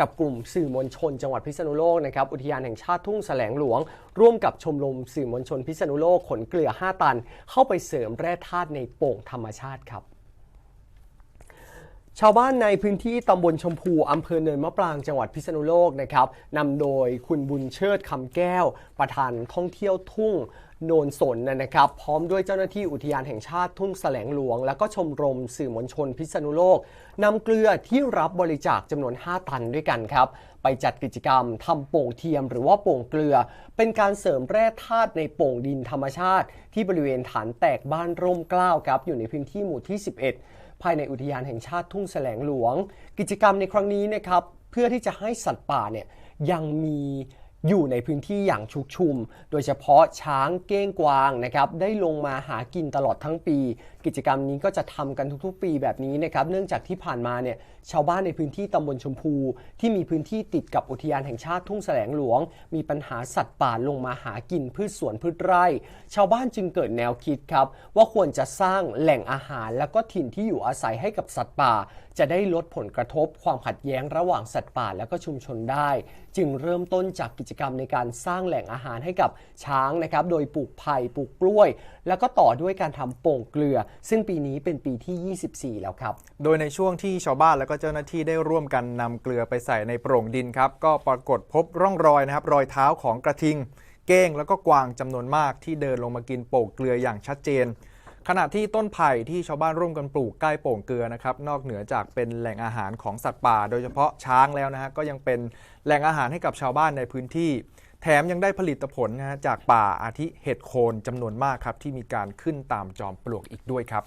กับกลุ่มสื่อมวลชนจังหวัดพิษณุโลกนะครับอุทยานแห่งชาติทุ่งแสลงหลวง ร่วมกับชมรมสื่อมวลชนพิษณุโลกขนเกลือ 5 ตัน เข้าไปเสริมแร่ธาตุในโป่งธรรมชาติครับ ชาวบ้านในพื้นที่ตำบลชมพูอำเภอเนินมะปรางจังหวัดพิษณุโลกนะครับนำโดยคุณบุญเชิดคำแก้ว ประธานท่องเที่ยวทุ่งโนนสนนะครับ พร้อมด้วยเจ้าหน้าที่อุทยานแห่งชาติทุ่งแสลงหลวง และก็ชมรมสื่อมวลชนพิษณุโลกนำเกลือที่รับบริจาคจำนวน 5 ตันด้วยกันครับ ไปจัดกิจกรรมทำโป่งเทียมหรือว่าโป่งเกลือ เป็นการเสริมแร่ธาตุในโป่งดินธรรมชาติ ที่บริเวณฐานแตกบ้านร่มเกล้าครับอยู่ในพื้นที่หมู่ที่ 11 ภายในอุทยานแห่งชาติทุ่งแสลงหลวง กิจกรรมในครั้งนี้นะครับเพื่อที่จะให้สัตว์ป่าเนี่ยยังมี อยู่ในพื้นที่อย่างชุกชุม โดยเฉพาะช้างเก้งกวางนะครับได้ลงมาหากินตลอดทั้งปี กิจกรรมนี้ก็จะทำกันทุกๆ ปีแบบนี้นะครับเนื่องจากที่ผ่านมาเนี่ยชาวบ้านในพื้นที่ตำบลชมพู ที่มีพื้นที่ติดกับอุทยานแห่งชาติทุ่งแสลงหลวง มีปัญหาสัตว์ป่าลงมาหากินพืชสวนพืชไร่ ชาวบ้านจึงเกิดแนวคิดครับว่าควรจะสร้างแหล่งอาหาร แล้วก็ถิ่นที่อยู่อาศัยให้กับสัตว์ป่า จะได้ลดผลกระทบความขัดแย้งระหว่างสัตว์ป่า และก็ชุมชนได้ จึงเริ่มต้นจากกิจกรรมในการสร้างแหล่งอาหารให้กับช้างนะครับ โดยปลูกไผ่ปลูกกล้วย แล้วก็ต่อด้วยการทำโป่งเกลือ ซึ่งปีนี้เป็นปีที่ 24 แล้วครับ โดยในช่วงที่ชาวบ้านและก็เจ้าหน้าที่ได้ร่วมกันนำเกลือไปใส่ในโปร่งดินครับ ก็ปรากฏพบร่องรอยนะครับ รอยเท้าของกระทิง เก้งแล้วก็กวางจำนวนมากที่เดินลงมากินโป่งเกลืออย่างชัดเจน ขณะที่ต้นไผ่ที่ชาวบ้านร่วมกันปลูกใกล้โป่งเกลือนะครับนอกเหนือจากเป็นแหล่งอาหารของสัตว์ป่า โดยเฉพาะช้างแล้วนะฮะก็ยังเป็นแหล่งอาหารให้กับชาวบ้านในพื้นที่ แถมยังได้ผลิตผลนะฮะจากป่าอาทิเห็ดโคนจำนวนมากครับที่มีการขึ้นตามจอมปลวกอีกด้วยครับ